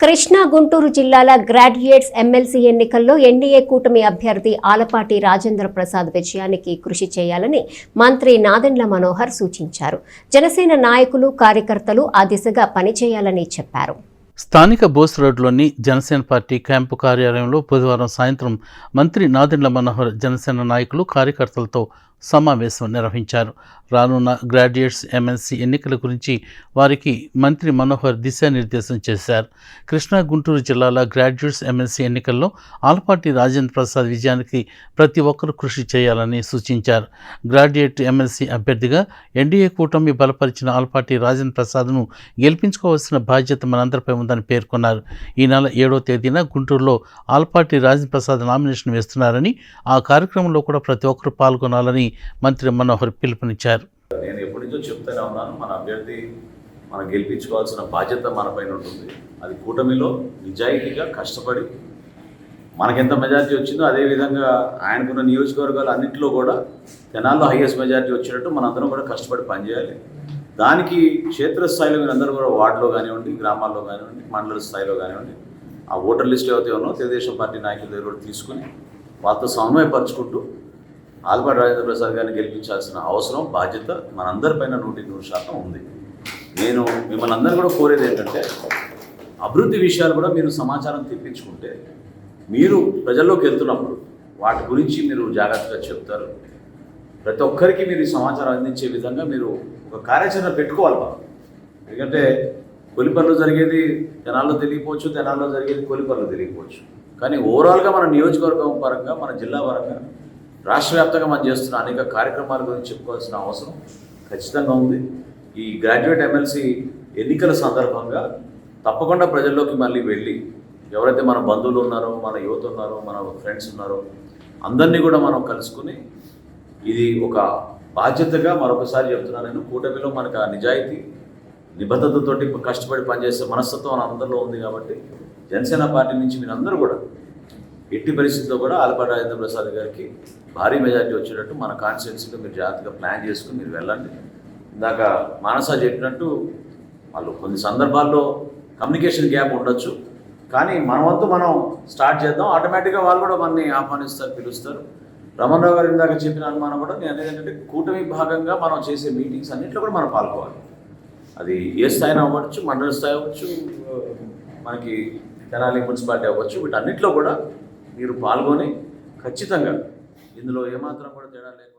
కృష్ణా గుంటూరు జిల్లాల graduates MLC ఎన్నికల్లో NDA కూటమి అభ్యర్థి ఆలపాటి రాజేంద్ర ప్రసాద్ విజయానికి కృషి చేయాలని మంత్రి నాదెండ్ల మనోహర్ సూచించారు. జనసేన నాయకులు కార్యకర్తలు ఆ దిశగా పనిచేయాలని చెప్పారు. స్థానిక బోస్ రోడ్లోని జనసేన పార్టీ క్యాంపు కార్యాలయంలో బుధవారం సాయంత్రం మంత్రి నాదెండ్ల మనోహర్ జనసేన నాయకులు కార్యకర్తలతో సమావేశం నిర్వహించారు. రానున్న గ్రాడ్యుయేట్స్ ఎమ్మెల్సీ ఎన్నికల గురించి వారికి మంత్రి మనోహర్ దిశానిర్దేశం చేశారు. కృష్ణా గుంటూరు జిల్లాల గ్రాడ్యుయేట్స్ ఎమ్మెల్సీ ఎన్నికల్లో ఆలపాటి రాజేంద్ర ప్రసాద్ విజయానికి ప్రతి ఒక్కరూ కృషి చేయాలని సూచించారు. గ్రాడ్యుయేట్ ఎమ్మెల్సీ అభ్యర్థిగా ఎన్డీఏ కూటమి బలపరిచిన ఆలపాటి రాజేంద్ర ప్రసాద్ను గెలిపించుకోవాల్సిన బాధ్యత మనందరిపై ఉందని పేర్కొన్నారు. ఈ నెల ఏడో తేదీన గుంటూరులో ఆలపాటి రాజేంద్ర ప్రసాద్ నామినేషన్ వేస్తున్నారని ఆ కార్యక్రమంలో కూడా ప్రతి ఒక్కరూ పాల్గొనాలని మంత్రి మనోహర్ పిలుపునిచ్చారు. నేను ఎప్పటి నుంచో చెప్తూనే ఉన్నాను మన అభ్యర్థి మనం గెలిపించుకోవాల్సిన బాధ్యత మనపైన ఉంటుంది. అది కూటమిలో నిజాయితీగా కష్టపడి మనకెంత మెజార్టీ వచ్చిందో అదేవిధంగా ఆయనకున్న నియోజకవర్గాలు అన్నింటిలో కూడా తెనాల్లో హైయెస్ట్ మెజార్టీ వచ్చినట్టు మనందరం కూడా కష్టపడి పనిచేయాలి. దానికి క్షేత్రస్థాయిలో మీరందరూ కూడా వార్డులో కానివ్వండి గ్రామాల్లో కానివ్వండి మండల స్థాయిలో కానివ్వండి ఆ ఓటర్ లిస్ట్ ఏవైతే ఉన్నో తెలుగుదేశం పార్టీ నాయకుల దగ్గర కూడా తీసుకుని వాళ్ళతో సమన్వయపరచుకుంటూ ఆల్పాటి రాజేంద్ర ప్రసాద్ గారిని గెలిపించాల్సిన అవసరం బాధ్యత మనందరిపైన నూటికి నూరు శాతం ఉంది. నేను మిమ్మల్ని అందరూ కూడా కోరేది ఏంటంటే అభివృద్ధి విషయాలు కూడా మీరు సమాచారం తెప్పించుకుంటే మీరు ప్రజల్లోకి వెళ్తున్నప్పుడు వాటి గురించి మీరు జాగ్రత్తగా చెప్తారు. ప్రతి ఒక్కరికి మీరు ఈ సమాచారం అందించే విధంగా మీరు ఒక కార్యాచరణ పెట్టుకోవాలి బాబు. ఎందుకంటే కొలిపర్లో జరిగేది జనాల్లో తెలియకపోవచ్చు జనాల్లో జరిగేది కొలిపర్లో తెలియకపోవచ్చు. కానీ ఓవరాల్గా మన నియోజకవర్గం పరంగా మన జిల్లా పరంగా రాష్ట్ర వ్యాప్తంగా మనం చేస్తున్న అనేక కార్యక్రమాల గురించి చెప్పుకోవాల్సిన అవసరం ఖచ్చితంగా ఉంది. ఈ గ్రాడ్యుయేట్ ఎమ్మెల్సీ ఎన్నికల సందర్భంగా తప్పకుండా ప్రజల్లోకి మళ్ళీ వెళ్ళి ఎవరైతే మన బంధువులు ఉన్నారో మన యువత ఉన్నారో మన ఫ్రెండ్స్ ఉన్నారో అందరినీ కూడా మనం కలుసుకుని ఇది ఒక బాధ్యతగా మరొకసారి చెప్తున్నాను. నేను కూటమిలో మనకు ఆ నిజాయితీ నిబద్ధతతోటి కష్టపడి పనిచేసే మనస్తత్వం అందరిలో ఉంది కాబట్టి జనసేన పార్టీ నుంచి మీరందరూ కూడా ఎట్టి పరిస్థితుల్లో కూడా ఆలపాటి రాజేంద్ర ప్రసాద్ గారికి భారీ మెజార్టీ వచ్చేటట్టు మన కాన్స్టిట్యున్సీలో మీరు జాగ్రత్తగా ప్లాన్ చేసుకుని మీరు వెళ్ళండి. ఇందాక మానస చెప్పినట్టు వాళ్ళు కొన్ని సందర్భాల్లో కమ్యూనికేషన్ గ్యాప్ ఉండొచ్చు. కానీ మన వంతు మనం స్టార్ట్ చేద్దాం. ఆటోమేటిక్గా వాళ్ళు కూడా మనని ఆహ్వానిస్తారు పిలుస్తారు. రమణరావు గారు ఇందాక చెప్పిన అనుమానం కూడా నేను అనేది ఏంటంటే కూటమి భాగంగా మనం చేసే మీటింగ్స్ అన్నింటిలో కూడా మనం పాల్గొవాలి. అది ఏ స్థాయిన అవ్వచ్చు మండల స్థాయి అవ్వచ్చు మనకి తెనాలి మున్సిపాలిటీ అవ్వచ్చు వీటన్నిటిలో కూడా మీరు పాల్గొని ఖచ్చితంగా ఇందులో ఏమాత్రం కూడా తేడా లేదు